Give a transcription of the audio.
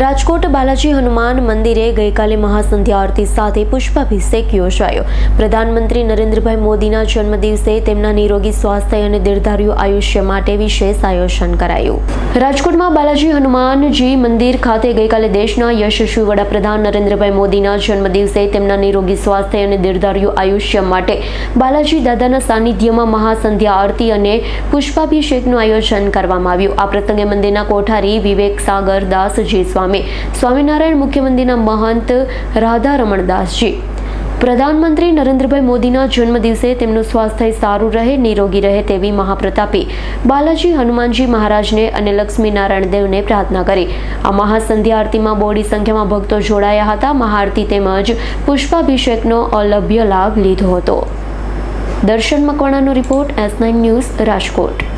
રાજકોટ બાલાજી હનુમાન મંદિરે ગઈકાલે મહાસંધ્યા આરતી સાથે પુષ્પાભિષેક યોજાયો. પ્રધાનમંત્રી નરેન્દ્રભાઈ મોદીના જન્મદિવસે તેમના નિરોગી સ્વાસ્થ્ય અને દીર્ઘાયુ આયુષ્ય માટે વિશેષ આયોજન કરાયું. રાજકોટમાં બાલાજી હનુમાનજી મંદિર ખાતે ગઈકાલે દેશના યશસ્વી વડાપ્રધાન નરેન્દ્રભાઈ મોદીના જન્મદિવસે તેમના નિરોગી સ્વાસ્થ્ય અને દીર્ઘાયુ આયુષ્ય માટે બાલાજી દાદાના સાનિધ્યમાં મહાસંધ્યા આરતી અને પુષ્પાભિષેકનું આયોજન કરવામાં આવ્યું. આ પ્રસંગે મંદિરના કોઠારી વિવેક સાગર દાસજી સ્વામી સ્વામિનારાયણ મુખ્ય મંદિરના મહંત રાધા રમણદાસજી પ્રધાનમંત્રી નરેન્દ્રભાઈ મોદીના જન્મદિવસે તેમનું સ્વાસ્થ્ય સારું રહે, નિરોગી રહે તેવી મહાપ્રતાપી બાલાજી હનુમાનજી મહારાજને અને લક્ષ્મીનારાયણ દેવને પ્રાર્થના કરી. આ મહાસંધ્યા આરતીમાં બોડી સંખ્યામાં ભક્તો જોડાયા હતા. મહાઆરતી તેમજ પુષ્પાભિષેકનો અલભ્ય લાભ લીધો હતો. Darshan મકવાણાનો report S nine news Rajkot.